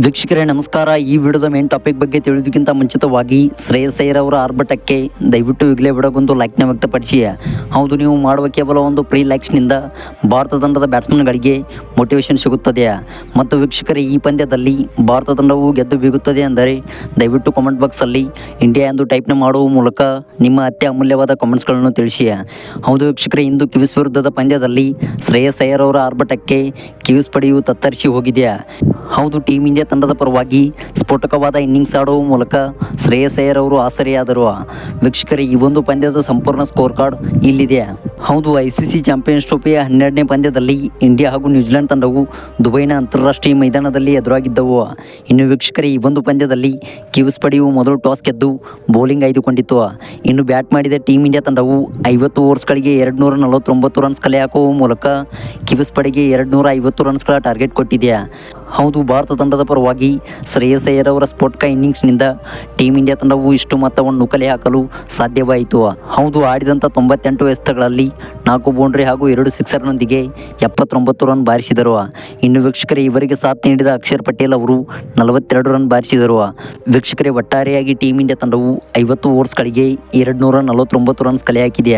ವೀಕ್ಷಕರೇ, ನಮಸ್ಕಾರ. ಈ ವಿಡಿಯೋದ ಮೇನ್ ಟಾಪಿಕ್ ಬಗ್ಗೆ ತಿಳಿದಕ್ಕಿಂತ ಮುಂಚಿತವಾಗಿ ಶ್ರೇಯಸ್ ಅಯ್ಯರ್ ಅವರ ಆರ್ಭಟಕ್ಕೆ ದಯವಿಟ್ಟು ಈಗಲೇ ಬಿಡೋಗೊಂದು ಲೈಕ್ನ ವ್ಯಕ್ತಪಡಿಸಿ. ಹೌದು, ನೀವು ಮಾಡುವ ಕೇವಲ ಒಂದು ಪ್ರೀ ಲ್ಯಾಕ್ಸ್ನಿಂದ ಭಾರತ ತಂಡದ ಬ್ಯಾಟ್ಸ್ಮನ್ಗಳಿಗೆ ಮೋಟಿವೇಶನ್ ಸಿಗುತ್ತದೆ. ಮತ್ತು ವೀಕ್ಷಕರೇ, ಈ ಪಂದ್ಯದಲ್ಲಿ ಭಾರತ ತಂಡವು ಗೆದ್ದು ಬೀಗುತ್ತದೆ ಅಂದರೆ ದಯವಿಟ್ಟು ಕಾಮೆಂಟ್ ಬಾಕ್ಸಲ್ಲಿ ಇಂಡಿಯಾ ಎಂದು ಟೈಪ್ನ ಮಾಡುವ ಮೂಲಕ ನಿಮ್ಮ ಅತ್ಯ ಅಮೂಲ್ಯವಾದ ಕಾಮೆಂಟ್ಸ್ಗಳನ್ನು ತಿಳಿಸಿ. ಹೌದು ವೀಕ್ಷಕರೇ, ಇಂದು ಕಿವಿಸ್ ವಿರುದ್ಧದ ಪಂದ್ಯದಲ್ಲಿ ಶ್ರೇಯಸ್ ಅಯ್ಯರ್ ಅವರ ಆರ್ಭಟಕ್ಕೆ ಕಿವಿಸ್ ಪಡೆಯು ತತ್ತರಿಸಿ ಹೋಗಿದೆಯಾ ಹೌದು ಟೀಮ್ ಇಂಡಿಯಾ ತಂಡದ ಪರವಾಗಿ ಸ್ಫೋಟಕವಾದ ಇನ್ನಿಂಗ್ಸ್ ಆಡುವ ಮೂಲಕ ಶ್ರೇಯಸ್ ಅಯ್ಯರ್ ಅವರು ಆಸರೆಯಾದರು. ವೀಕ್ಷಕರೇ, ಈ ಒಂದು ಪಂದ್ಯದ ಸಂಪೂರ್ಣ ಸ್ಕೋರ್ ಕಾರ್ಡ್ ಇಲ್ಲಿದೆ. ಹೌದು ಐ ಸಿ ಸಿ ಚಾಂಪಿಯನ್ಸ್ ಟ್ರೋಫಿಯ ಹನ್ನೆರಡನೇ ಪಂದ್ಯದಲ್ಲಿ ಇಂಡಿಯಾ ಹಾಗೂ ನ್ಯೂಜಿಲೆಂಡ್ ತಂಡವು ದುಬೈನ ಅಂತಾರಾಷ್ಟ್ರೀಯ ಮೈದಾನದಲ್ಲಿ ಎದುರಾಗಿದ್ದವು. ಇನ್ನು ವೀಕ್ಷಕರೇ, ಈ ಒಂದು ಪಂದ್ಯದಲ್ಲಿ ಕ್ಯೂಸ್ ಪಡೆಯುವ ಮೊದಲು ಟಾಸ್ ಗೆದ್ದು ಬೌಲಿಂಗ್ ಆಯ್ದುಕೊಂಡಿತ್ತು. ಇನ್ನು ಬ್ಯಾಟ್ ಮಾಡಿದ ಟೀಮ್ ಇಂಡಿಯಾ ತಂಡವು ಐವತ್ತು ಓವರ್ಸ್ಗಳಿಗೆ ಎರಡು ನೂರ ನಲವತ್ತೊಂಬತ್ತು ರನ್ಸ್ ಕಲೆ ಹಾಕುವ ಮೂಲಕ ಕ್ಯೂಸ್ ಪಡೆಗೆ ಎರಡು ನೂರ ಐವತ್ತು ರನ್ಸ್ಗಳ ಟಾರ್ಗೆಟ್ ಕೊಟ್ಟಿದೆ. ಹೌದು, ಭಾರತ ತಂಡದ ಪರವಾಗಿ ಶ್ರೇಯಸ್ ಅಯ್ಯರ್ ಅವರ ಸ್ಫೋಟಕ ಇನ್ನಿಂಗ್ಸ್ನಿಂದ ಟೀಮ್ ಇಂಡಿಯಾ ತಂಡವು ಇಷ್ಟು ಮೊತ್ತವನ್ನು ಕಲೆ ಹಾಕಲು ಸಾಧ್ಯವಾಯಿತು. ಹೌದು ಆಡಿದಂಥ ತೊಂಬತ್ತೆಂಟು ಎಸೆತಗಳಲ್ಲಿ ನಾಲ್ಕು ಬೌಂಡ್ರಿ ಹಾಗೂ ಎರಡು ಸಿಕ್ಸರ್ನೊಂದಿಗೆ ಎಪ್ಪತ್ತೊಂಬತ್ತು ರನ್ ಬಾರಿಸಿದರು. ಇನ್ನು ವೀಕ್ಷಕರೇ, ಇವರಿಗೆ ಸಾಥ್ ನೀಡಿದ ಅಕ್ಷರ್ ಪಟೇಲ್ ಅವರು ನಲವತ್ತೆರಡು ರನ್ ಬಾರಿಸಿದರು. ವೀಕ್ಷಕರೇ, ಒಟ್ಟಾರೆಯಾಗಿ ಟೀಮ್ ಇಂಡಿಯಾ ತಂಡವು ಐವತ್ತು ಓವರ್ಸ್ಗಳಿಗೆ ಎರಡು ನೂರ ನಲವತ್ತೊಂಬತ್ತು ರನ್ಸ್ ಕಲೆ ಹಾಕಿದೆ.